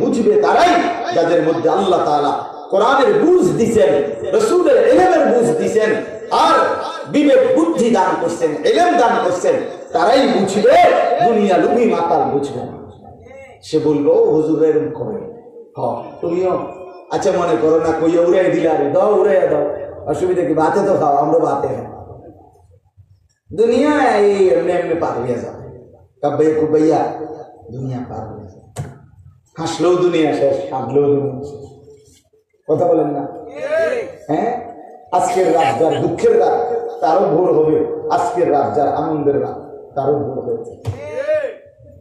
বুঝবে তারাই যাদের মধ্যে আল্লাহ তাআলা কোরআনের বুঝ দিছেন, রসুলের এলেমের বুঝ দিছেন, আর বিবেক বুদ্ধি দান করছেন এলেম দান করছেন, তারাই বুঝবে, দুনিয়া লুবি মাতাল বুঝবে সে বলব হুজুরের করে? হ তুমিও? আচ্ছা মনে করো না কই উড়াই দিলে আরে, দাও উড়াই দাও। অসুবিধা কি বাতে তো খাও, আমরা বাতে খাই। দুনিয়া এই এমনি এমনি পার হয়ে যাবে। কাব্বাই কুব্বাইয়া, দুনিয়া পার হয়ে যাবে। হাসলেও দুনিয়া শেষ কাঁদলেও দুনিয়া শেষ। কথা বলেন না? হ্যাঁ? আজকের রাত যার দুঃখের রাত, তারও ভোর হবে। আজকের রাত যার আনন্দের রাত, তারও ভোর হয়েছে।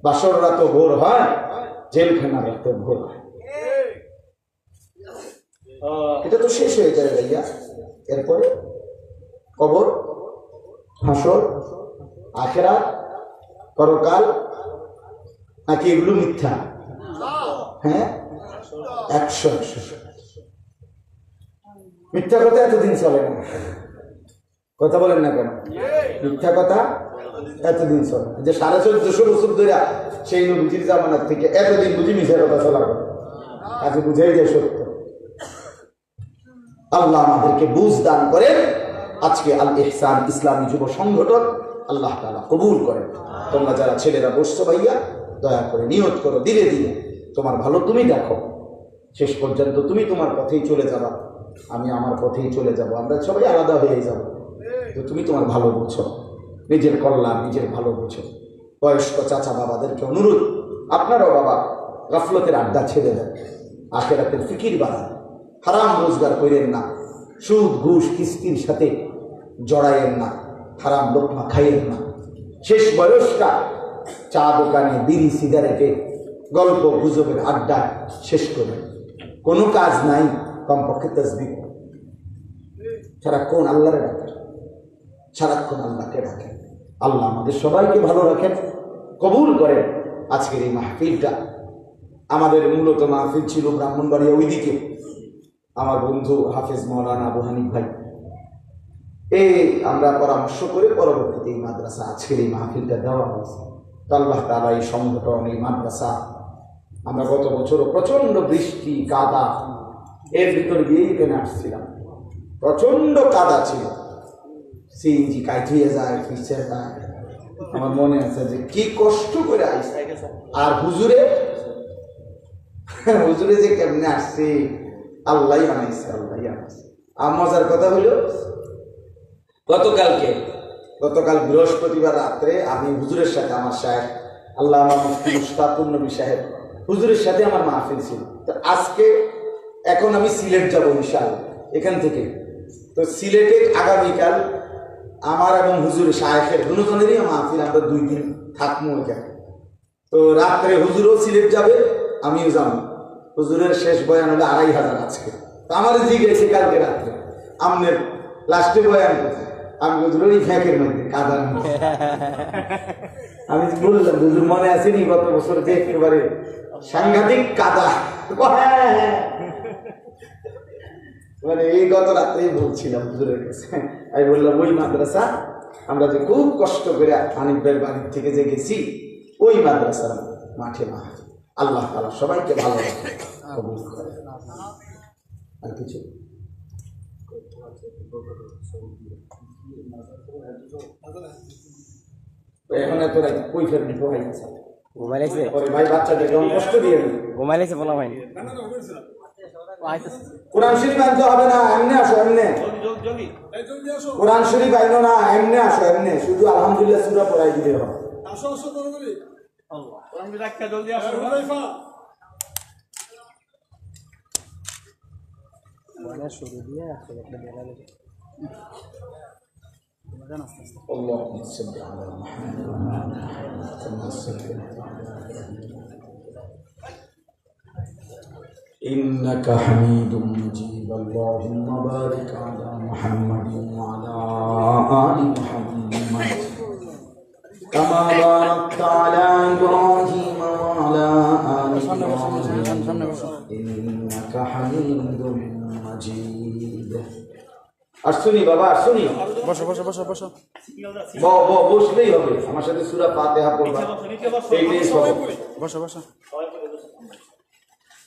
বাসর রাতও ভোর হয় জেলখানা রাতও ভোর হয়। এটা তো শেষ হয়ে যায় ভাইয়া। এরপরে কবর, হাসর আখেরা পরকাল, নাকি এগুলো মিথ্যা? হ্যাঁ? একশো একশো মিথ্যা কথা এতদিন চলে না। কথা বলেন না কেন? মিথ্যা কথা এতদিন চলে। যে সাড়ে চোদ্দশো বছর ধরে সেই নবীজির জামানার থেকে এতদিন বুঝি মিথ্যা কথা চলা করে কাজে বুঝাই যায় সত্য। আল্লাহ আমাদেরকে বুঝ দান করেন। আজকে আল ইহসান ইসলামী যুব সংগঠন আল্লাহ তাআলা কবুল করেন। তোমরা যারা ছেলেরা বসছো ভাইয়া, দয়া করে নিয়ত করো দিলে দিলে তোমার ভালো তুমি দেখো। শেষ পর্যন্ত তুমি তোমার পথেই চলে যাবা। আমি আমার পথেই চলে যাব। আমরা সবাই আলাদা হয়ে যাব। তো তুমি তোমার ভালো বুঝো। নিজের কল্যাণ, নিজের ভালো বুঝো। বয়স্ক চাচা বাবাদেরকে অনুরোধ, আপনারাও বাবা গাফলতের আড্ডা ছেড়ে দেন। আখেরাতের ফিকির বাড়ান। হারাম রোজগার করেন না। সুদ, ঘুষ, কিস্তির সাথে জড়াইয়েন না। হারাম লোকমা খাইয়েন না। শেষ বয়সটা চা দোকানে বিড়ি, সিগারেটে গল্প, গুজবের আড্ডা শেষ করবেন কোনো কাজ নাই কমপক্ষে তসবি। সারাক্ষণ আল্লাহরে ডাকেন সারাক্ষণ আল্লাহকে ডাকেন আল্লাহ আমাদের সবাইকে ভালো রাখেন, কবুল করেন আজকের এই মাহফিলটা। আমাদের মূলত মাহফিল ছিল ব্রাহ্মণবাড়িয়া ওইদিকে। আমার বন্ধু হাফেজ মৌলানা আবু হানিফ ভাই। এই আমরা পরামর্শ করে পরবর্তীতে এই মাদ্রাসা আজকের এই মাহফিলটা দেওয়া হয়েছে। আল্লাহ তালা এই সংগঠন, এই মাদ্রাসা আমরা গত বছরও প্রচণ্ড বৃষ্টি কাদা এর ভিতর দিয়েই এখানে আসছিলাম। প্রচণ্ড কাদা ছিল। সিএনজি কাইথুয়ে যায়, ফিসে যায়। আমার মনে আছে যে কি কষ্ট করে আসছে আর হুজুরে? হুজুরে যে কেমনে আসছে? আল্লাহ আনাইছে আল্লাহ আনাইছে। আর মজার কথা হলো, গতকালকে, গতকাল বৃহস্পতিবার রাত্রে আমি হুজুরের সাথে আমার সাহেব, আল্লাহ আমার মুস্তাকুর সাহেব হুজুরের সাথে আমার মাহফিল ছিল। তো আজকে এখন আমি সিলেট যাব বিশাল এখান থেকে। তো সিলেটে আগামীকাল আমার এবং হুজুরের সাহেবের দুজনেরই মাহফিল আমরা দুই দিন থাকব এখানে। তো রাত্রে হুজুরও সিলেট যাবে, আমিও যাব। হুজুরের শেষ বয়ান হলো আড়াই হাজার আজকে। তো আমার জিজ্ঞেসে কালকে রাত্রে। আমনের লাস্টে বয়ান আমি হুজুর ওই ফ্যাঁকের মধ্যে, কাদার আমি বললাম, হুজুর মনে আসেনি গত বছর যে একেবারে সাংঘাতিক কাদা। ও হ্যাঁ, হ্যাঁ। মানে এই গত রাত্রেই বলছিলাম হুজুরের কাছে। আমি বললাম ওই মাদ্রাসা আমরা যে খুব কষ্ট করে ভাইয়ের বাড়ির থেকে যে গেছি ওই মাদ্রাসার মাঠে মাঠ। আল্লাহ তালা সবাইকে ভালো। আর কিছু? এখন এত কই ভাই আছে। ঘুমাইলাইছে ওরে ভাই বাচ্চাদেরকে অনেক কষ্ট দিয়ে দিল ঘুমাইলাইছে বলা ভাই কোরআন শরীফ আনতে হবে না এমনি আসো এমনি কোরআন শরীফ আইনো না এমনি আসো এমনি শুধু আলহামদুলিল্লাহ সুরা পড়াই দিলে হবে আসো আসো তাড়াতাড়ি জলদি আসো হুদাইফা মানে শুরু দিয়ে আসলে একটা বেলা লেগে اللهم صل على محمد إنك حميد مجيد اللهم بارك على محمد وعلى آل محمد كما باركت على إبراهيم وعلى آل إبراهيم إنك حميد مجيد আসুনি বাবা আসুনি বসো বসো বসো বসো ব ব বসলেই হবে আমার সাথে সুরা ফাতিহা পড়বা এইটাই সব বসো বসো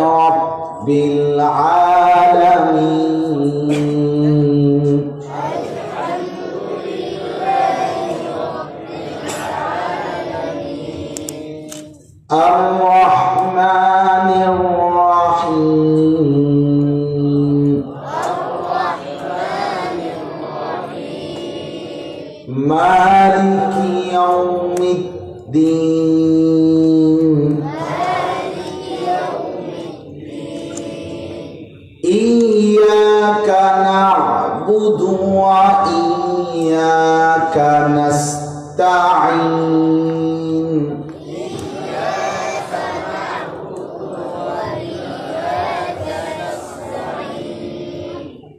رب العالمين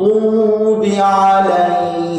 المغضوب عليهم.